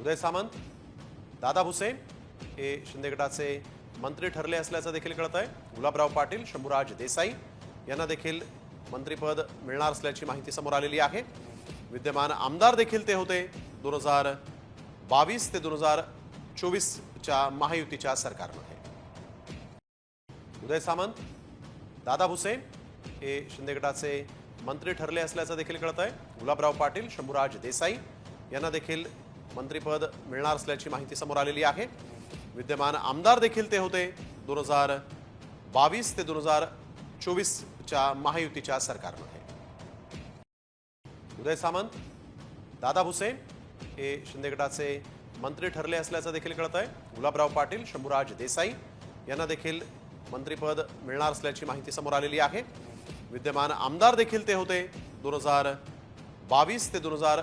उदय सामंत दादा भुसे हे शिंदे गटाचे मंत्री ठरले असल्याचं देखील कळत आहे गुलाबराव पाटील शंभूराज देसाई यांना देखील मंत्रीपद मिळणार असल्याची माहिती समोर आलेली आहे. विद्यमान आमदार देखील ते होते दोन हजार बावीस ते दोन हजार चोवीसच्या महायुतीच्या सरकारमध्ये. उदय सामंत दादा भुसे हे शिंदे गटाचे मंत्री ठरले असल्याचं देखील कळत आहे गुलाबराव पाटील शंभूराज देसाई यांना देखील मंत्रीपद मिळणार असल्याची माहिती समोर आलेली आहे. विद्यमान आमदार देखील ते होते. दोन हजार बावीस ते दोन हजार चोवीसच्या महायुतीच्या सरकारमध्ये. उदय सामंत दादा भुसे हे शिंदे गटाचे मंत्री ठरले असल्याचं देखील कळत आहे गुलाबराव पाटील शंभूराज देसाई यांना देखील मंत्रीपद मिळणार असल्याची माहिती समोर आलेली आहे. विद्यमान आमदार देखील ते होते. दोन हजार बावीस ते दोन हजार